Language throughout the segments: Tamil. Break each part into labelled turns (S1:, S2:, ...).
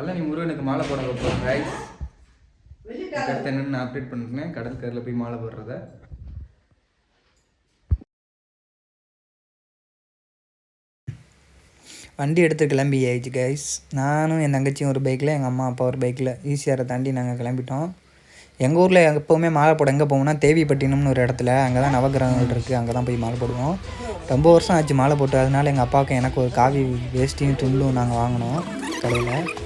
S1: பழனி முருகனுக்கு மாலை போட போகிறோம் ரைஸ் அடுத்து என்னன்னு நான் அப்டேட் பண்ணிருந்தேன் கடற்கரையில் போய் மாலை போடுறத.
S2: வண்டி எடுத்து கிளம்பி ஆயிடுச்சு கைஸ் நானும் என் தங்கச்சியும் ஒரு பைக்கில் எங்கள் அம்மா அப்பா ஒரு பைக்கில் ஈசிஆரை தாண்டி நாங்கள் கிளம்பிட்டோம். எங்கள் ஊரில் எப்போவுமே மாலை போட எங்கே போவோம்னா தேவிப்பட்டினம்னு ஒரு இடத்துல. அங்கே தான் நவகிரகங்கள் இருக்குது அங்கே தான் போய் மாலை போடுவோம். ரொம்ப வருஷம் ஆச்சு மாலை போட்டு. அதனால எங்கள் அப்பாவுக்கும் எனக்கு ஒரு காவி வேஷ்டியும் துண்டும் நாங்கள் வாங்கினோம் கடையில்.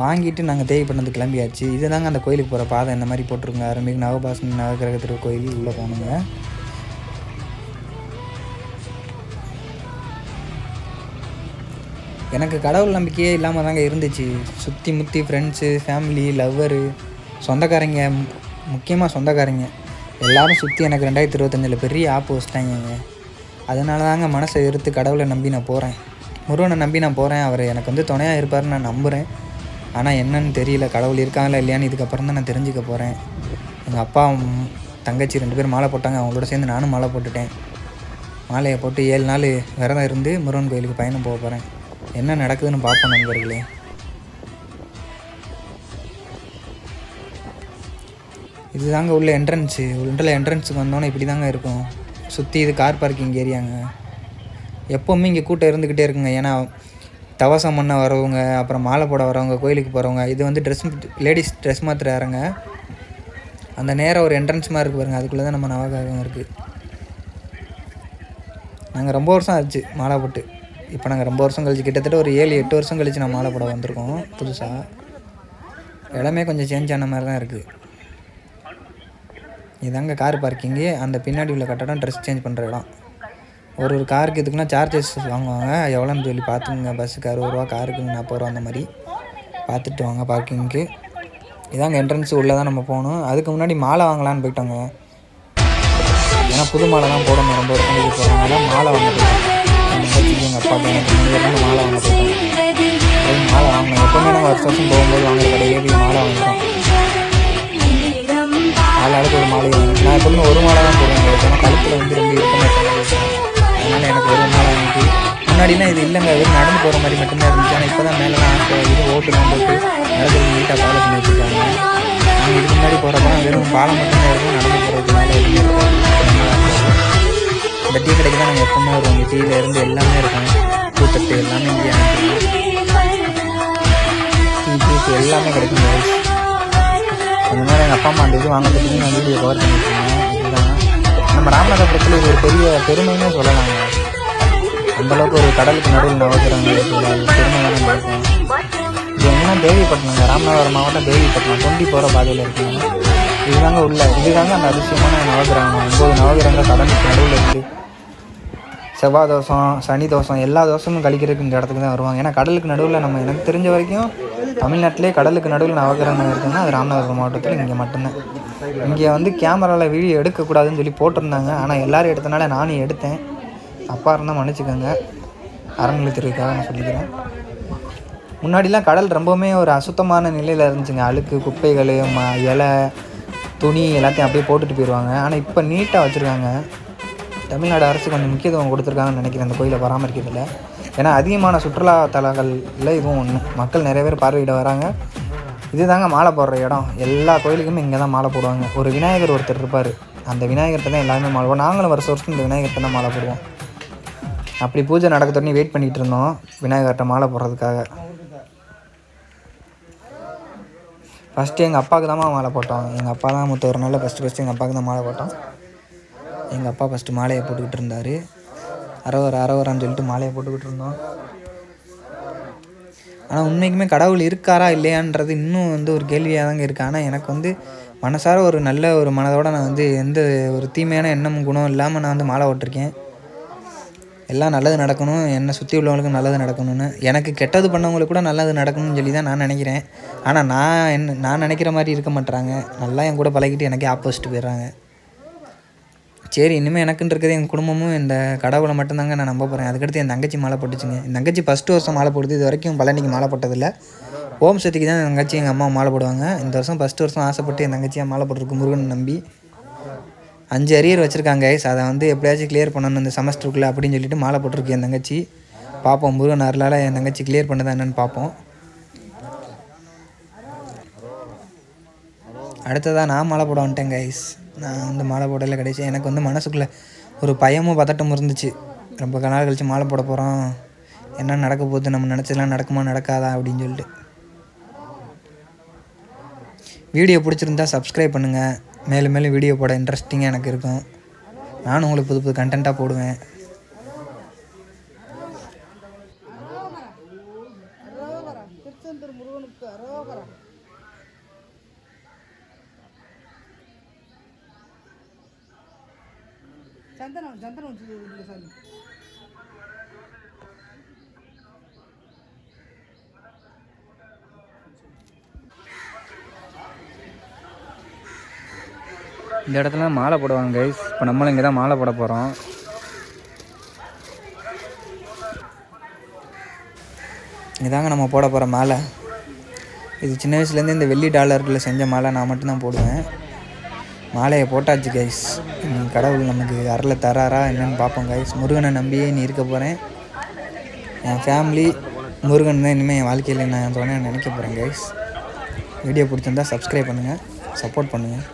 S2: வாங்கிட்டு நாங்கள் தேவைப்பட்டது கிளம்பியாச்சு. இதுதாங்க அந்த கோயிலுக்கு போகிற பாதை. இந்த மாதிரி போட்டிருங்க அரம்பிக்கு நவபாசன நவகிரக திருக்கோயில் உள்ளே போகணுங்க. எனக்கு கடவுள் நம்பிக்கையே இல்லாமல் தாங்க இருந்துச்சு. சுற்றி முற்றி ஃப்ரெண்ட்ஸு ஃபேமிலி லவ்வரு சொந்தக்காரங்க முக்கியமாக சொந்தக்காரங்க. எல்லாரும் சுற்றி எனக்கு ரெண்டாயிரத்தி இருபத்தஞ்சில் பெரிய ஆப்பு வச்சிட்டாங்க அதனால தாங்க மனசை எடுத்து கடவுளை நம்பி நான் போகிறேன் முருகனை நம்பி நான் போகிறேன் அவர் எனக்கு வந்து துணையாக இருப்பார்னு நான் நம்புகிறேன் ஆனால் என்னன்னு தெரியல. கடவுள் இருக்காங்களா இல்லையான்னு இதுக்கப்புறம் தான் நான் தெரிஞ்சுக்க போகிறேன் எங்கள் அப்பா தங்கச்சி ரெண்டு பேரும் மாலை போட்டாங்க. அவங்களோட சேர்ந்து நானும் மாலை போட்டுட்டேன். மாலையை போட்டு ஏழு நாள் விரதம் இருந்து முருகன் கோயிலுக்கு பயணம் போக போகிறேன் என்ன நடக்குதுன்னு பார்ப்போம் நண்பர்களே. இதுதாங்க உள்ள என்ட்ரன்ஸு உள்ள என்ட்ரன்ஸுக்கு வந்தோன்னே இப்படி தாங்க இருக்கும். சுற்றி இது கார் பார்க்கிங் ஏரியாங்க எப்போவுமே இங்கே கூட்டம் இருந்துக்கிட்டே இருக்குங்க. ஏன்னா தவசம் பண்ண வரவங்க அப்புறம் மாலை போட வரவங்க கோயிலுக்கு போகிறவங்க இது வந்து ட்ரெஸ் லேடிஸ் ட்ரெஸ் மாத்திர இறங்க அந்த நேரம் ஒரு என்ட்ரன்ஸ் மாதிரி இருக்கு பாருங்கள் அதுக்குள்ளே தான் நம்ம நவகாகம் இருக்குது நாங்கள் ரொம்ப வருஷம் ஆச்சு மாலை போட்டு. இப்போ நாங்கள் ரொம்ப வருஷம் கழிச்சு கிட்டத்தட்ட ஒரு ஏழு எட்டு வருஷம் கழிச்சு நான் மாலை போட வந்திருக்கோம் புதுசாக இடமே கொஞ்சம் சேஞ்ச் ஆன மாதிரி தான் இருக்குது இதாங்க கார் பார்க்கிங்கு அந்த பின்னாடி உள்ள கட்டடம் ட்ரெஸ் சேஞ்ச் பண்ணுற இடம். ஒரு ஒரு காருக்கு இதுக்குன்னா சார்ஜஸ் வாங்குவாங்க. எவ்வளோன்னு சொல்லி பார்த்துக்குங்க. பஸ்ஸுக்கு அறுபது ரூபா காருக்கு நாற்பது ரூபா அந்த மாதிரி. பார்த்துட்டு வாங்க பார்க்கிங்க்கு இதாங்க என்ட்ரன்ஸ் உள்ளே தான் நம்ம போகணும். அதுக்கு முன்னாடி மாலை வாங்கலான்னு போயிட்டோங்க. ஏன்னா புது மாலை தான் போடணும். ரொம்ப வருஷம் கழிச்சு போகிறதுனால மாலை வாங்க போயிட்டோம். எங்கள் அப்பா பையன் மாலை வாங்க போயிட்டோம். மாலை வாங்கினோம் எப்போவுமே நாங்கள் வருஷம் வருஷம் போகும்போது வாங்குற கடையிலே போய் மாலை வாங்கிட்டோம் நாலு ஆளுக்கு ஒரு மாலை வாங்கி நான் எப்போவுமே ஒரு மாலை தான் போடுவேன். ஏன்னா கழுத்தில் வந்து ரொம்ப இருக்க மாட்டேன் அதனால் எனக்கு ஒரு மாலை வாங்கிட்டு முன்னாடிலாம் இது இல்லைங்க. வெறும் நடந்து போகிற மாதிரி மட்டும்தான் இருந்துச்சு. ஆனால் இப்போ தான் மேலெலாம் ஆஸ்ப இது ஓட்டுலாம் போட்டு நடக்கிறது நீட்டாக ஃபாலோ பண்ணி வச்சுருக்காங்க. நாங்கள் இதுக்கு முன்னாடி போகிறப்ப வெறும் பாலம் மட்டும்தான் இருக்கும். நடந்து போகிறதுனால எதுவுமே இருக்காது. இந்த டீ கடைக்கு தான் நாங்கள் எப்பவுமே வருவோம். இங்கே டீயில் இருந்து எல்லாமே இருக்கும். பூத்தட்டு எல்லாமே இங்கே டீ ஜூஸ் எல்லாமே கிடைக்கும். அந்த மாதிரி எங்கள் அப்பா அம்மா அந்த இது வாங்கிறதுக்கு நான் வீடியோ கவர் பண்ணிட்டு நம்ம ராமநாதபுரத்தில் இது ஒரு பெரிய பெருமைன்னு சொல்லலாங்க அந்தளவுக்கு ஒரு கடலுக்கு நடுவில் நவக்கிறாங்க பெருமை தான் இருக்கும் இது எங்கன்னா தேவிப்பட்டினங்க ராமநாதபுரம் மாவட்டம் தேவிப்பட்டினம். தொண்டி போகிற பாதையில் இருக்குங்க. இதுதாங்க உள்ள இதுதாங்க அந்த அதிசயமான நவகிரகம். ஒம்பது நவகிரகங்கள் கடலுக்கு நடுவில் இருக்குது செவ்வாய் தோஷம் சனி தோஷம் எல்லா தோஷமும் கழிக்கிறதுக்கு இந்த இடத்துக்கு தான் வருவாங்க. ஏன்னா கடலுக்கு நடுவில் நம்ம எனக்கு தெரிஞ்ச வரைக்கும் தமிழ்நாட்டிலே கடலுக்கு நடுவில் நவகிரகம் இருக்குதுன்னா அது ராமநாதபுரம் மாவட்டத்தில் இங்கே மட்டும்தான். இங்கே வந்து கேமராவில் வீடியோ எடுக்கக்கூடாதுன்னு சொல்லி போட்டிருந்தாங்க. ஆனால் எல்லோரும் எடுத்தனால நானும் எடுத்தேன். அப்பா இருந்தால் மன்னிச்சுக்கோங்க. அறநிலையத்திற்காக நான் சொல்லிக்கிறேன். முன்னாடிலாம் கடல் ரொம்பவுமே ஒரு அசுத்தமான நிலையில் இருந்துச்சுங்க. அழுக்கு குப்பைகள் ம இலை துணி எல்லாத்தையும் அப்படியே போட்டுட்டு போயிடுவாங்க ஆனால் இப்போ நீட்டாக வச்சுருக்காங்க. தமிழ்நாடு அரசு கொஞ்சம் முக்கியத்துவம் கொடுத்துருக்காங்கன்னு நினைக்கிறேன். அந்த கோயிலை பராமரிக்கிறதுல. ஏன்னா அதிகமான சுற்றுலா தலங்களில் இதுவும் ஒன்று மக்கள் நிறைய பேர் பார்வையிட வராங்க. இதுதாங்க மாலை போடுற இடம். எல்லா கோயிலுக்குமே இங்கே தான் மாலை போடுவாங்க. ஒரு விநாயகர் ஒருத்தர் இருப்பார். அந்த விநாயகர்கிட்ட தான் எல்லாருமே மாலை போடுவோம். நாங்களும் வருஷம் வருஷம் இந்த விநாயகர்கிட்ட தான் மாலை போடுவோம். அப்படி பூஜை நடக்கத்தோடனே வெயிட் பண்ணிகிட்டு இருந்தோம். விநாயகர்கிட்ட மாலை போடுறதுக்காக. ஃபஸ்ட்டு எங்கள் அப்பாவுக்கு தான் மாலை போட்டோம். எங்கள் அப்பா தான் முத்த ஒரு நாளில் ஃபஸ்ட்டு ஃபஸ்ட்டு எங்கள் அப்பாவுக்கு தான் மாலை போட்டோம். எங்கள் அப்பா ஃபஸ்ட்டு மாலையை போட்டுக்கிட்டு இருந்தார். அரவர அரவரான்னு சொல்லிட்டு மாலையை போட்டுக்கிட்டு இருந்தோம். ஆனால் உண்மைக்குமே கடவுள் இருக்காரா இல்லையான்றது இன்னும் வந்து ஒரு கேள்வியாக தாங்க இருக்குது ஆனால் எனக்கு வந்து மனசார ஒரு நல்ல ஒரு மனதோடு நான் வந்து எந்த ஒரு தீமையான எண்ணமும் குணம் இல்லாமல் நான் வந்து மாலை ஓட்டிருக்கேன். எல்லாம் நல்லது நடக்கணும் என்னை சுற்றி உள்ளவங்களுக்கும் நல்லது நடக்கணும்னு. எனக்கு கெட்டது பண்ணவங்களுக்கு கூட நல்லது நடக்கணும்னு சொல்லி தான் நான் நினைக்கிறேன். ஆனால் நான் என்ன நான் நினைக்கிற மாதிரி இருக்க மாட்றாங்க. நல்லா என் கூட பழகிட்டு எனக்கே ஆப்போசிட் போயிடுறாங்க. சரி இனிமேல் எனக்குன்னு இருக்கிறது என் குடும்பமும் இந்த கடவுளை மட்டும்தாங்க நான் நம்ப போகிறேன் அதுக்கடுத்து என் தங்கச்சி மாலை போட்டுச்சுங்க. என் தங்கச்சி ஃபஸ்ட்டு வருஷம் மாலை போடுது. இது வரைக்கும் பழனிக்கு மாலை போட்டதில்லை. ஓம் சக்திக்கு தான் என் தங்கச்சி எங்கள் அம்மா மாலை போடுவாங்க. இந்த வருஷம் ஃபஸ்ட்டு வருஷம் ஆசைப்பட்டு என் தங்கச்சியாக மாலை போட்டிருக்கு முருகன் நம்பி. அஞ்சு அரியர் வச்சுருக்காங்க. கைஸ் அதை வந்து எப்படியாச்சும் கிளியர் பண்ணணும் இந்த செமஸ்டருக்குள்ளே அப்படின்னு சொல்லிட்டு மாலை போட்டிருக்கு என் தங்கச்சி. பார்ப்போம் முருகன் அருளால் என் தங்கச்சி கிளியர் பண்ணதா என்னென்னு பார்ப்போம் அடுத்ததாக நான் மாலை போட வந்துட்டேன் கைஸ் நான் வந்து மாலை போடல கிடைச்சி எனக்கு வந்து மனசுக்குள்ளே ஒரு பயமும் பதட்டமும் இருந்துச்சு. ரொம்ப நாள் கழித்து மாலை போட போகிறோம் என்ன நடக்க போகுது? நம்ம நினச்சதெல்லாம் நடக்குமா? நடக்காதா? அப்படின்னு சொல்லிட்டு. வீடியோ பிடிச்சிருந்தா சப்ஸ்கிரைப் பண்ணுங்கள் மேலும் மேலும் வீடியோ போட இன்ட்ரெஸ்டிங்காக எனக்கு இருக்கும். நானும் உங்களுக்கு புது புது கண்டென்ட்டாக போடுவேன்.
S3: சந்தனம் சந்தனம் வச்சு சாமி
S1: இந்த இடத்துல மாலை போடுவாங்க கைஸ் இப்போ நம்மளும் இங்கே தான் மாலை போட போகிறோம்
S2: இதாங்க நம்ம போட போகிற மாலை. இது சின்ன வயசுலேருந்து இந்த வெள்ளி டாலர்களில் செஞ்ச மாலை நான் மட்டும்தான் போடுவேன். மாலையை போட்டாச்சு கைஸ் கடவுள் நமக்கு அருளை தராரா என்னென்னு பார்ப்போம் கைஸ் முருகனை நம்பியே நீ இருக்க போகிறேன் என் ஃபேமிலி முருகன் தான் இனிமேல் என் வாழ்க்கையில் நான் துணையாக நினைக்க போகிறேன் கைஸ் வீடியோ பிடிச்சிருந்தா சப்ஸ்கிரைப் பண்ணுங்கள் சப்போர்ட் பண்ணுங்கள்